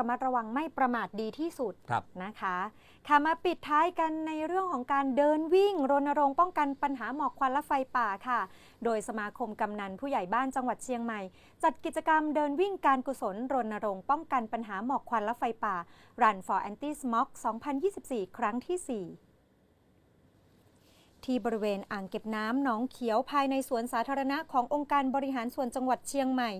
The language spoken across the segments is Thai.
ฉะนั้นต้องระมัดระวังไม่ประมาทดีที่สุดครับนะคะค่ะมาปิดท้ายกันในเรื่องของการเดินวิ่งรณรงค์ป้องกันปัญหาหมอกควันและไฟป่าค่ะ โดยสมาคมกำนันผู้ใหญ่บ้านจังหวัดเชียงใหม่ จัดกิจกรรมเดินวิ่งการกุศลรณรงค์ป้องกันปัญหาหมอกควันและไฟป่า Run for Anti Smog 2024 ครั้งที่ 4 ที่บริเวณอ่างเก็บน้ำหนองเขียวภายในสวนสาธารณะขององค์การบริหารส่วนจังหวัดเชียงใหม่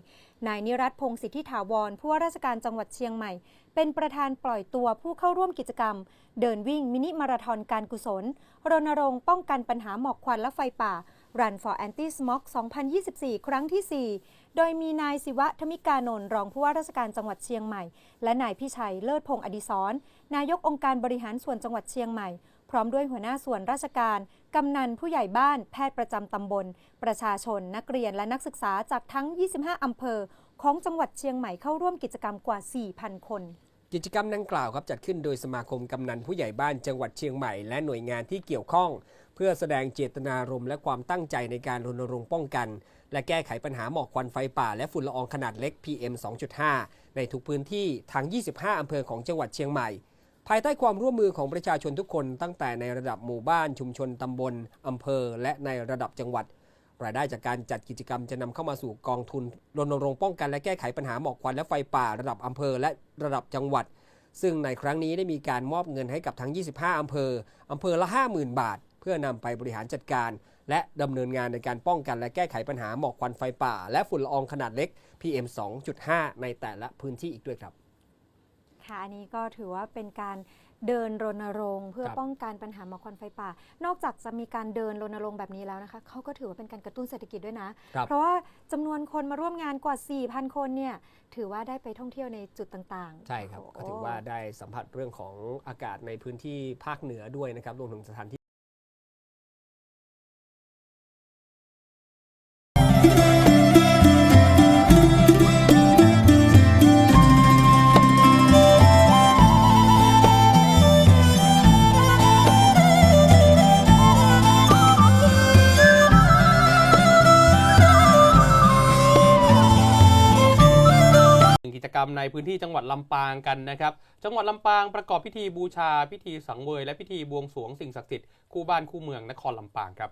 นายนิรัตพงศิทธิถาวรผู้ว่าราชการจังหวัดเชียงใหม่ เป็นประธานปล่อยตัวผู้เข้าร่วมกิจกรรม เดินวิ่งมินิมาราธอนการกุศล รณรงค์ป้องกันปัญหาหมอกควันและไฟป่า Run for Anti Smog 2024 ครั้งที่ 4 โดยมีนายศิวะธมิกานนท์รองผู้ว่าราชการจังหวัดเชียงใหม่ และนายพิชัยเลิศพงศ์อดิศรนายกองค์การบริหารส่วนจังหวัดเชียงใหม่ พร้อมด้วยหัวหน้าส่วนราชการ กำนันผู้ใหญ่บ้าน แพทย์ประจำตำบล ประชาชน นักเรียนและนักศึกษาจากทั้ง 25 อำเภอ ของจังหวัดเชียงใหม่เข้าร่วมกิจกรรมกว่า 4,000 คนกิจกรรมดังกล่าวครับจัดขึ้นโดยสมาคมกำนันผู้ใหญ่บ้านจังหวัดเชียงใหม่ และหน่วยงานที่เกี่ยวข้อง เพื่อแสดงเจตนารมณ์และความตั้งใจในการรณรงค์ป้องกัน และแก้ไขปัญหาหมอกควันไฟป่า และฝุ่นละอองขนาดเล็ก PM 2.5 ในทุกพื้นที่ทั้ง 25 อำเภอของจังหวัดเชียงใหม่ ภายใต้ความร่วมมือของประชาชนทุกคนตั้งแต่ในระดับหมู่บ้านชุมชนตำบลอำเภอ และในระดับจังหวัด รายได้จากการจัดกิจกรรมจะนำเข้ามาสู่กองทุนรณรงค์ป้องกันและแก้ไขปัญหาหมอกควันและไฟป่าระดับอำเภอ และระดับจังหวัด ซึ่งในครั้งนี้ได้มีการมอบเงินให้กับทั้ง 25 อำเภออำเภอละ 50,000 บาท เพื่อนำไปบริหารจัดการ และดำเนินงานในการป้องกันและแก้ไขปัญหาหมอกควันไฟป่า และฝุ่นละอองขนาดเล็ก PM 2.5 ในแต่ละพื้นที่อีกด้วยครับ อันนี้ก็ถือว่าเป็นการเดินรณรงค์ เพื่อครับ ป้องกันปัญหาหมอกควันไฟป่า นอกจากจะมีการเดินรณรงค์แบบนี้แล้วนะคะเขาก็ถือว่าเป็นการกระตุ้นเศรษฐกิจด้วยนะ ครับ เพราะว่าจำนวนคนมาร่วมงานกว่า 4,000 คนเนี่ยถือว่าได้ไปท่องเที่ยวในจุดต่างๆใช่ครับโอ้ก็ถือว่าได้สัมผัสเรื่องของอากาศในพื้นที่ภาคเหนือด้วยนะครับ รวมถึงสถานที่ กรรมในพื้นที่จังหวัดลำปางกันนะครับ จังหวัดลำปางประกอบพิธีบูชา พิธีสังเวย และพิธีบวงสรวงสิ่งศักดิ์สิทธิ์คู่บ้านคู่เมืองนครลำปางครับ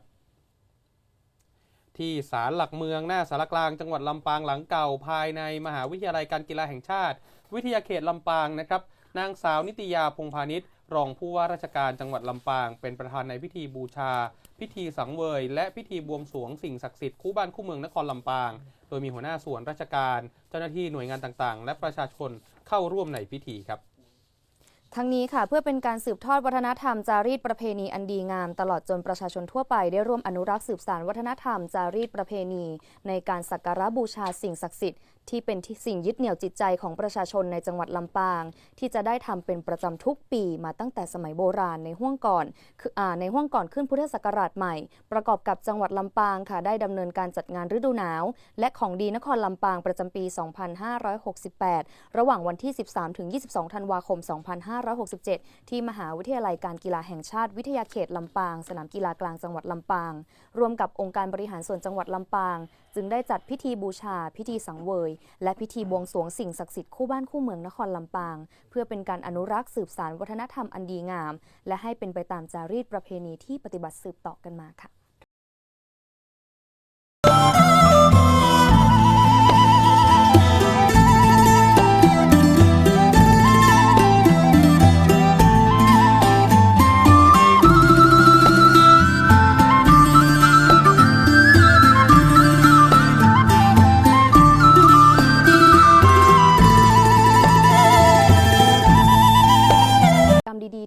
ที่ศาลหลักเมืองหน้าสารกลางจังหวัดลำปางหลังเก่าภายในมหาวิทยาลัยการกีฬาแห่งชาติ วิทยาเขตลำปางนะครับ นางสาวนิตยาพงพาณิชย์ รองผู้ว่าราชการจังหวัดลำปาง เป็นประธานในพิธีบูชา พิธีสังเวย และพิธีบวงสรวงสิ่งศักดิ์สิทธิ์คู่บ้านคู่เมืองนครลำปาง โดยมีหัวหน้าส่วนราชการ เจ้าหน้าที่หน่วยงานต่างๆ และประชาชนเข้าร่วมในพิธีครับ ทั้งนี้ค่ะเพื่อเป็นการสืบทอดวัฒนธรรมจารีตประเพณีอันดีงาม ตลอดจนประชาชนทั่วไปได้ร่วมอนุรักษ์สืบสานวัฒนธรรมจารีตประเพณี ในการสักการะบูชาสิ่งศักดิ์สิทธิ์ที่เป็นที่สิ่งยึดเหนี่ยวจิตใจของประชาชนในจังหวัดลำปาง ที่จะได้ทำเป็นประจำทุกปีมาตั้งแต่สมัยโบราณในห้วงก่อนคืออ่าในห้วงก่อนขึ้นพุทธศักราชใหม่ ประกอบกับจังหวัดลำปางค่ะได้ดำเนินการจัดงานฤดูหนาว และของดีนครลำปางประจำปี 2568 ระหว่างวันที่ 13-22 ธันวาคม 25 2567 ที่มหาวิทยาลัยการกีฬาแห่งชาติวิทยาเขตลำปาง สนามกีฬากลางจังหวัดลำปาง รวมกับองค์การบริหารส่วนจังหวัดลำปาง จึงได้จัดพิธีบูชา พิธีสังเวย และพิธีบวงสรวงสิ่งศักดิ์สิทธิ์คู่บ้านคู่เมืองนครลำปาง เพื่อเป็นการอนุรักษ์สืบสานวัฒนธรรมอันดีงาม และให้เป็นไปตามจารีตประเพณีที่ปฏิบัติสืบต่อกันมาค่ะ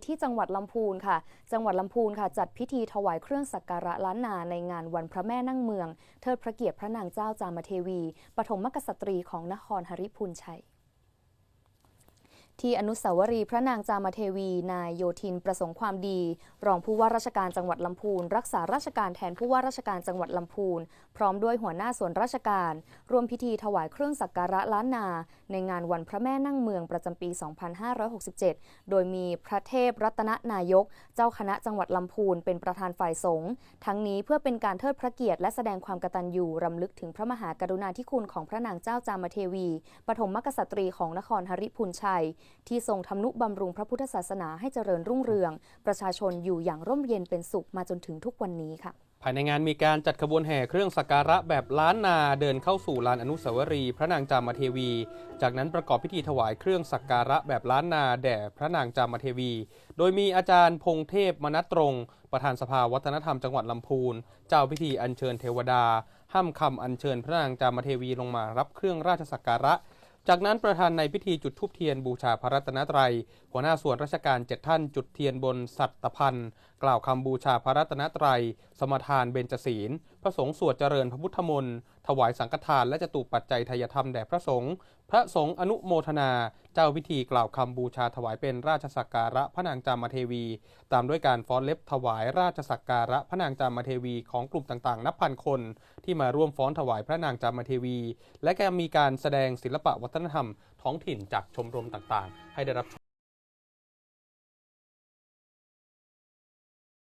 ที่จังหวัดลำพูนค่ะ จังหวัดลำพูนค่ะ จัดพิธีถวายเครื่องสักการะล้านนาในงานวันพระแม่นั่งเมือง เทิดพระเกียรติพระนางเจ้าจามเทวี ปฐมมกษัตรีของนครหริพูนชัย ที่อนุสาวรีย์พระนางจามเทวี นายโยธินประสงค์ความดี รองผู้ว่าราชการจังหวัดลำพูน รักษาราชการแทนผู้ว่าราชการจังหวัดลำพูน พร้อมด้วยหัวหน้าส่วนราชการ ร่วมพิธีถวายเครื่องสักการะล้านนา ในงานวันพระแม่นั่งเมืองประจำปี 2567 โดยมีพระเทพรัตนนายก เจ้าคณะจังหวัดลำพูนเป็นประธานฝ่ายสงฆ์ทั้งนี้เพื่อเป็นการเทิดพระเกียรติและแสดงความกตัญญูรำลึกถึงพระมหากรุณาธิคุณของพระนางเจ้าจามเทวี ปฐมมกษัตรีของนครหริพูนชัยที่ทรงทำนุบำรุงพระพุทธศาสนาให้เจริญรุ่งเรือง ประชาชนอยู่อย่างร่มเย็นเป็นสุขมาจนถึงทุกวันนี้ค่ะ ภายในงานมีการจัดขบวนแห่เครื่องสักการะแบบล้านนาเดินเข้าสู่ลานอนุสาวรีย์พระนางจามเทวี จากนั้นประกอบพิธีถวายเครื่องสักการะแบบล้านนาแด่พระนางจามเทวี โดยมีอาจารย์พงเทพมนัตตรง ประธานสภาวัฒนธรรมจังหวัดลำพูน เจ้าพิธีอัญเชิญเทวดาห้ามคำอัญเชิญพระนางจามเทวีลงมารับเครื่องราชสักการะ จากนั้นประธานในพิธีจุดธูปเทียนบูชาพระรัตนตรัย หัวหน้าส่วนราชการเจ็ดท่านจุดเทียนบนสัตตพันธ์ กล่าวคำบูชาพระรัตนตรัย สมทานเบญจศีล พระสงฆ์สวดเจริญพระพุทธมนต์ ถวายสังฆทานและจตุปัจจัยทายธรรมแด่พระสงฆ์ พระสงฆ์อนุโมทนา เจ้าพิธีกล่าวคำบูชาถวายเป็นราชสักการะพระนางจามเทวี ตามด้วยการฟ้อนเล็บถวายราชสักการะพระนางจามเทวีของกลุ่มต่างๆ นับพันคน ที่มาร่วมฟ้อนถวายพระนางจามเทวี และก็มีการแสดงศิลปะวัฒนธรรมท้องถิ่นจากชมรมต่างๆ ให้ได้รับ